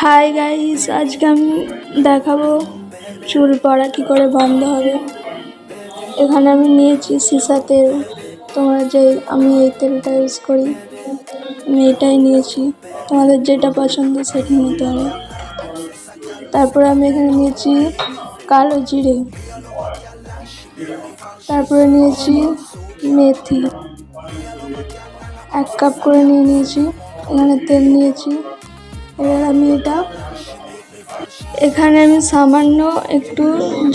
Hi guys আজকে আমি দেখাবো চুল পড়া কি করে বন্ধ হবে। এখানে আমি নিয়েছি সিসা তেল। তোমরা যে আমি এই তেলটা ইউজ করি, আমি এটাই নিয়েছি। তোমাদের যেটা পছন্দ সেটা নিতে হবে। তারপরে আমি এখানে নিয়েছি কালো জিরে। তারপরে নিয়েছি মেথি। এক কাপ করে নিয়ে নিয়েছি। এখানে তেল নিয়েছি। এবার আমি এটা, এখানে আমি সামান্য একটু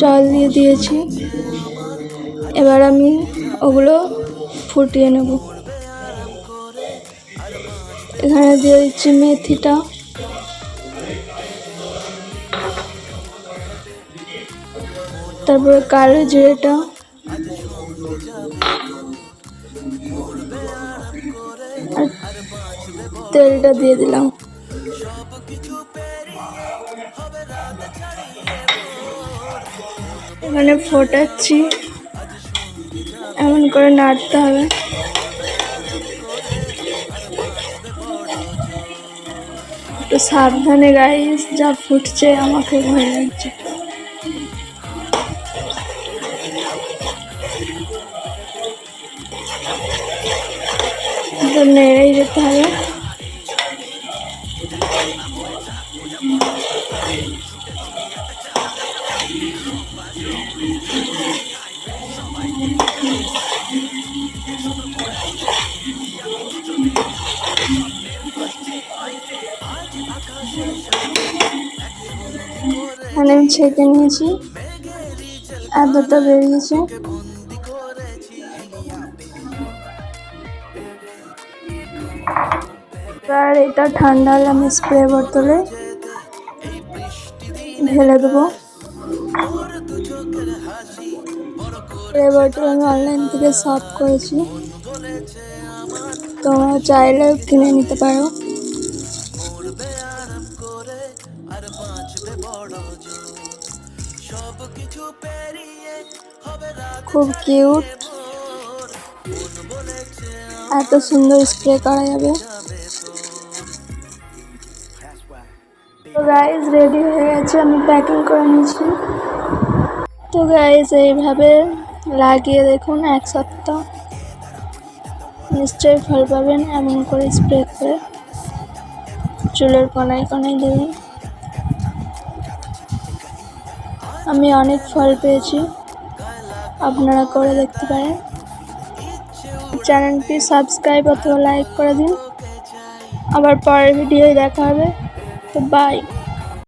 জল দিয়ে দিয়েছি। এবার আমি ওগুলো ফুটিয়ে নেব। এখানে দিয়ে দিচ্ছি মেথিটা। তারপরে কালো জিরেটা। তেলটা দিয়ে দিলাম। এখানে ফোটাচ্ছি। এমন করে নাড়তে হবে। একটু সাবধানে গাইস যা ফুটছে আমাকে ভয় লাগছে। নেড়েই যেতে হবে। এখানে ছেঁকে নিয়েছি। এতটা বেরিয়েছে। আর এটা ঠান্ডা হলে আমি স্প্রে বোতলে ঢেলে দেবো। স্প্রে বোতল আমি অনলাইন থেকে শপ করেছি। তোমরা চাইলে কিনে নিতে পারো। খুব কিউট এত সুন্দর স্প্রে করা যাবে। তো গাইজ রেডি হয়ে গেছে, আমি প্যাকিং করে নিয়েছি তো গাইজ এইভাবে লাগিয়ে দেখুন এক সপ্তাহ। নিশ্চয়ই ফল পাবেন, এমন করে স্প্রে করে। চুলের কোনায় কোনায় দেবেন আমি অনেক ফল পেয়েছি। আপনারা করে দেখতে পারেন। চ্যানেলটি সাবস্ক্রাইব অথবা লাইক করে দিন। আবার পরের ভিডিওয় দেখা হবে। তো বাই